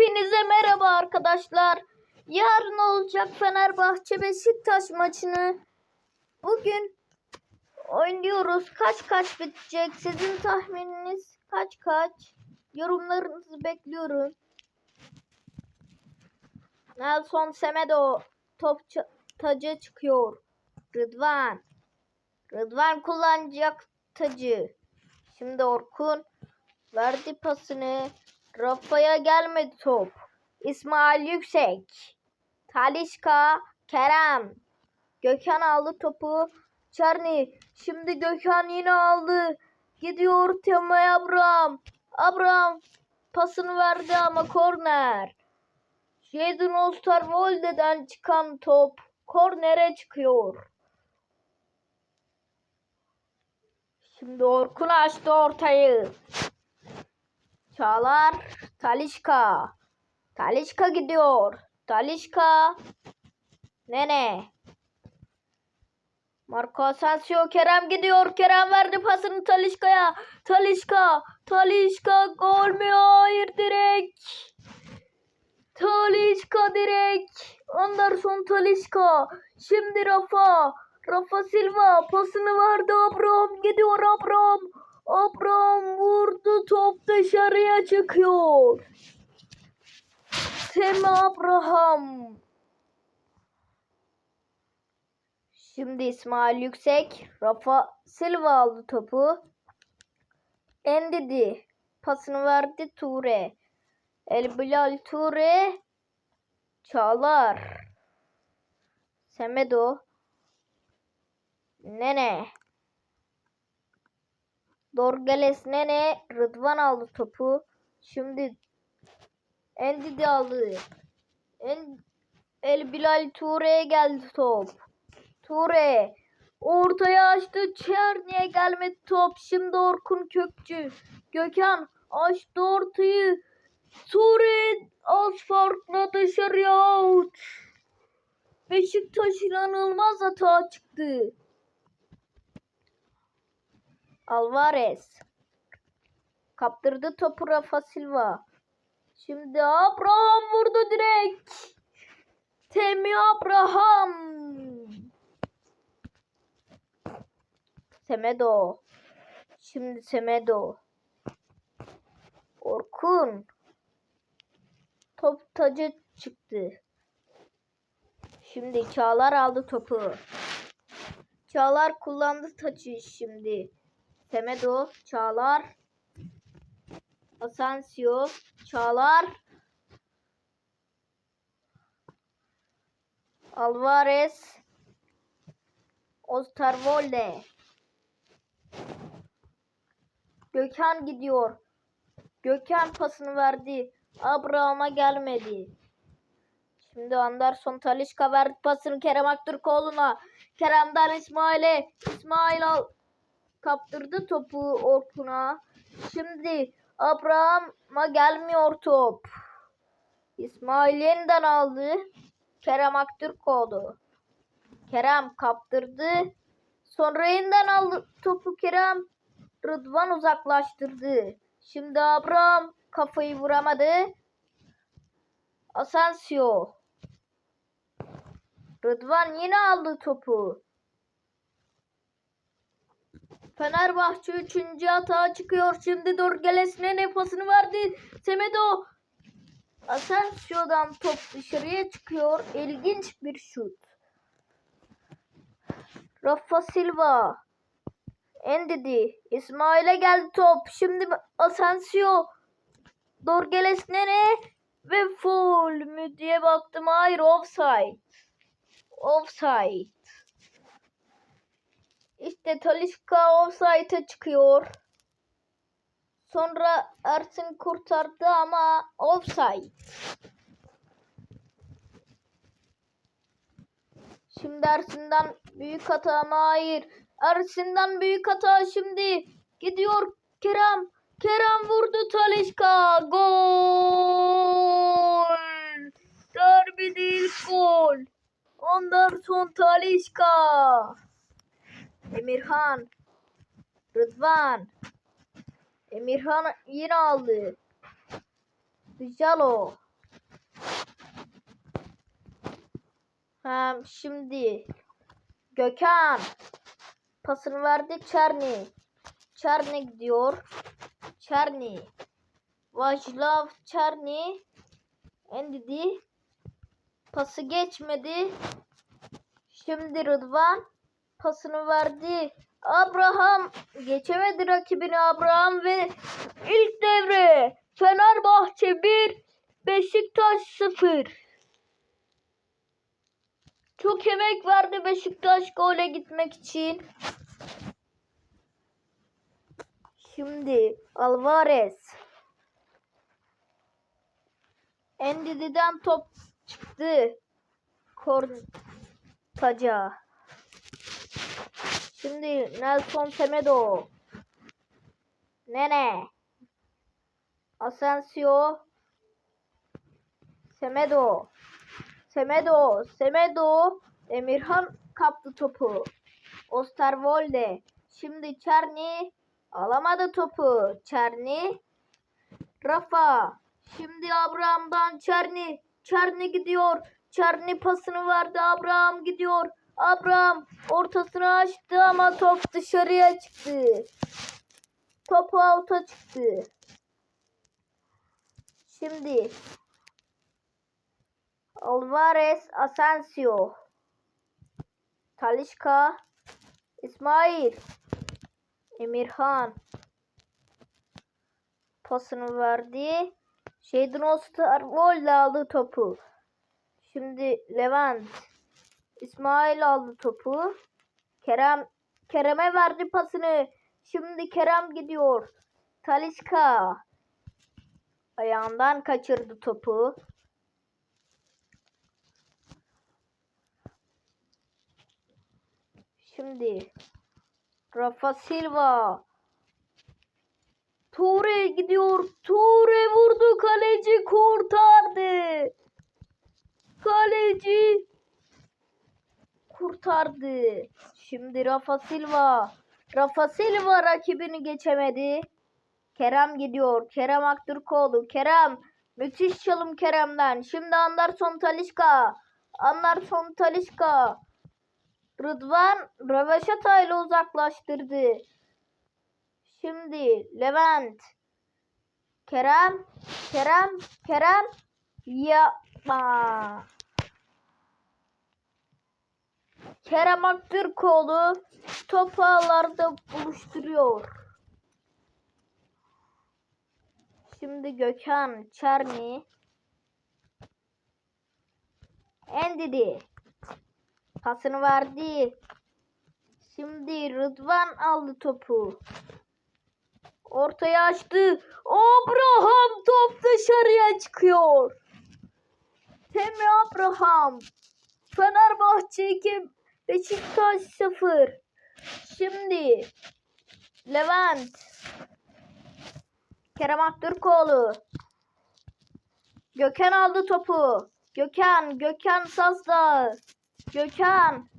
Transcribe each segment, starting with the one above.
Hepinize merhaba arkadaşlar. Yarın olacak Fenerbahçe Beşiktaş maçını bugün oynuyoruz. Kaç kaç bitecek? Sizin tahmininiz kaç kaç? Yorumlarınızı bekliyorum. Nelson Semedo top tacı çıkıyor. Rıdvan. Rıdvan kullanacak tacı. Şimdi Orkun verdi pasını. Rafa'ya gelmedi top. İsmail Yüksek. Talişka. Kerem. Gökhan aldı topu. Çerni. Şimdi Gökhan yine aldı. Gidiyor Temay Abraham. Abraham pasını verdi ama korner. Jadon Osterwolde'den çıkan top kornere çıkıyor. Şimdi Orkun açtı ortayı. Çağlar Talişka. Talişka gidiyor. Talişka. Nene. Marco Asensio Kerem gidiyor. Kerem verdi pasını Talişka'ya. Talişka. Talişka gol mü? Hayır direkt. Talişka direkt. Anderson Talişka. Şimdi Rafa. Rafa Silva pasını verdi Abraham. Gidiyor Abraham. Abraham vurdu. Top dışarıya çıkıyor. Temi Abraham. Şimdi İsmail Yüksek. Rafa Silva aldı topu. Endidi. Pasını verdi Ture. El Bilal Ture. Çağlar. Semedo. Nene. Dorgales Nene. Rıdvan aldı topu. Şimdi Endidi aldı. En, El Bilal Ture'ye geldi top. Ture. Ortaya açtı. Çerni'ye gelmedi top. Şimdi Orkun Kökçü. Gökhan açtı ortayı. Ture az farkla dışarıya out. Beşiktaş inanılmaz hata çıktı. Alvarez. Kaptırdı topu Rafa Silva. Şimdi Abraham vurdu direkt. Temi Abraham. Semedo. Şimdi Semedo. Orkun. Top tacı çıktı. Şimdi Çağlar aldı topu. Çağlar kullandı taçı şimdi. Semedo, Çağlar. Asensio, Çağlar. Alvarez. Osterwolde. Gökhan gidiyor. Gökhan pasını verdi. Abraham'a gelmedi. Şimdi Anderson Talişka verdi pasını Kerem Aktürkoğlu'na. Kerem'den İsmail'e. İsmail al kaptırdı topu Orkun'a. Şimdi Abraham'a gelmiyor top. İsmail yeniden aldı. Kerem Aktürkoğlu. Kerem kaptırdı. Sonra yeniden aldı topu Kerem. Rıdvan uzaklaştırdı. Şimdi Abraham kafayı vuramadı. Asensio. Rıdvan yine aldı topu. Fenerbahçe 3. hata çıkıyor. Şimdi Dorgeles Nene pasını verdi. Semedo. Asensio'dan top dışarıya çıkıyor. İlginç bir şut. Rafa Silva. Endidi. İsmail'e geldi top. Şimdi Asensio. Dorgeles Nene. Ve foul mü diye baktım. Hayır offside. Offside. İşte Talişka offside'e çıkıyor. Sonra Ersin kurtardı ama offside. Şimdi Ersin'den büyük hata ama hayır. Ersin'den büyük hata şimdi. Gidiyor Kerem. Kerem vurdu Talişka. Gol. Derbi değil gol. Anderson Talişka. Emirhan. Rıdvan. Emirhan yine aldı. Jalo. Hem şimdi Gökhan pasını verdi Çerni. Çerni gidiyor. Çerni. Vajlav Çerni. Endidi. Pası geçmedi. Şimdi Rıdvan pasını verdi. Abraham geçemedi rakibini Abraham ve ilk devre Fenerbahçe 1 Beşiktaş 0. Çok emek verdi Beşiktaş gole gitmek için. Şimdi Alvarez. Endidi'den top çıktı. Kortaca. Şimdi Nelson Semedo. Nene. Asensio. Semedo. Semedo. Semedo. Emirhan kaptı topu. Osterwolde. Şimdi Çerni alamadı topu. Çerni. Rafa. Şimdi Abraham'dan Çerni. Çerni gidiyor. Çerni pasını verdi. Abraham gidiyor. Abraham ortasını açtı ama top dışarıya çıktı. Top out'a çıktı. Şimdi Alvarez Asensio Talişka İsmail Emirhan pasını verdi. Şeyden Osterwold aldı topu. Şimdi Levent İsmail aldı topu. Kerem Kerem'e verdi pasını. Şimdi Kerem gidiyor. Talisca ayağından kaçırdı topu. Şimdi Rafa Silva Ture gidiyor. Ture vurdu. Kaleci kurtardı. Kaleci kurtardı. Şimdi Rafa Silva. Rafa Silva rakibini geçemedi. Kerem gidiyor. Kerem Aktürkoğlu. Kerem. Müthiş çalım Kerem'den. Şimdi Anderson Talişka. Anderson Talişka. Rıdvan Röveşata ile uzaklaştırdı. Şimdi Levent. Kerem. Kerem. Kerem. Yapma. Kerem Aktürkoğlu topu ağlarda buluşturuyor. Şimdi Gökhan Çerni. Endidi. Pasını verdi. Şimdi Rıdvan aldı topu. Ortaya açtı. Abraham top dışarıya çıkıyor. Temi Abraham. Fenerbahçe 2 Beşiktaş 0. Şimdi Levent. Kerem Aktürkoğlu. Gökhan aldı topu. Gökhan, Gökhan Sazda. Gökhan.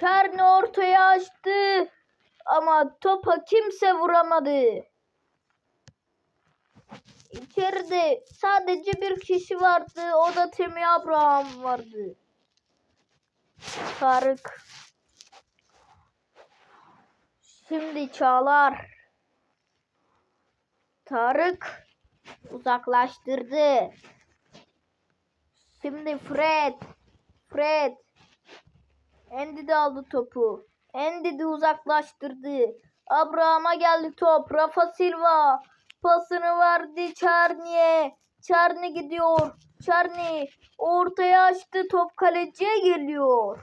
Şerni ortaya açtı. Ama topa kimse vuramadı. İçeride sadece bir kişi vardı. O da Temi Abraham vardı. Tarık. Şimdi Çağlar. Tarık uzaklaştırdı. Şimdi Fred. Fred. Andy de aldı topu. Andy de uzaklaştırdı. Abraham'a geldi top. Rafa Silva pasını verdi Çarni'ye. Çarni gidiyor. Çarni ortaya açtı. Top kaleciye geliyor.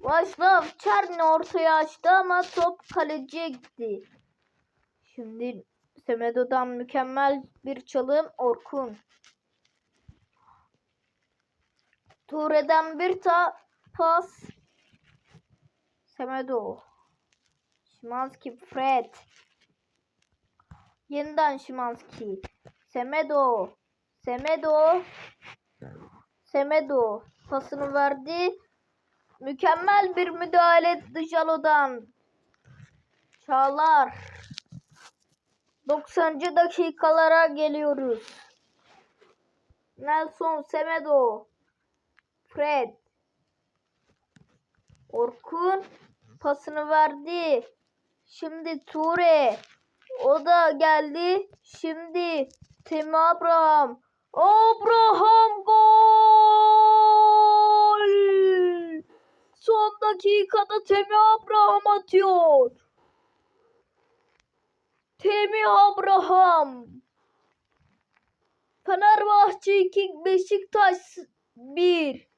Vaşlav Çarni ortaya açtı ama top kaleciye gitti. Şimdi Semedo'dan mükemmel bir çalım Orkun. Ture'den bir ta pas. Semedo. Şimanski Fred. Yeniden Şimanski. Semedo. Semedo. Semedo. Pasını verdi. Mükemmel bir müdahale Dijalo'dan. Çağlar. 90. dakikalara geliyoruz. Nelson Semedo. Fred. Orkun pasını verdi. Şimdi Ture. O da geldi. Şimdi Temi Abraham. Abraham gol! Son dakikada Temi Abraham atıyor. Temi Abraham. Fenerbahçe 2, Beşiktaş 1.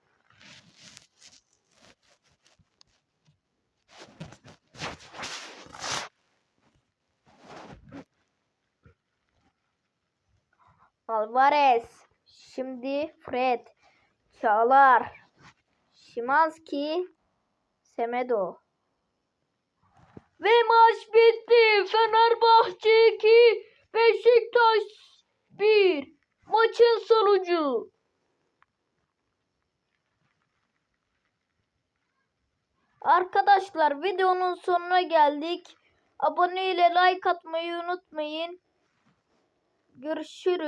Alvarez. Şimdi Fred. Çağlar. Şimanski. Semedo. Ve maç bitti. Fenerbahçe 2, Beşiktaş 1. Maçın sonucu. Arkadaşlar videonun sonuna geldik. Abone ile like atmayı unutmayın. Görüşürüz.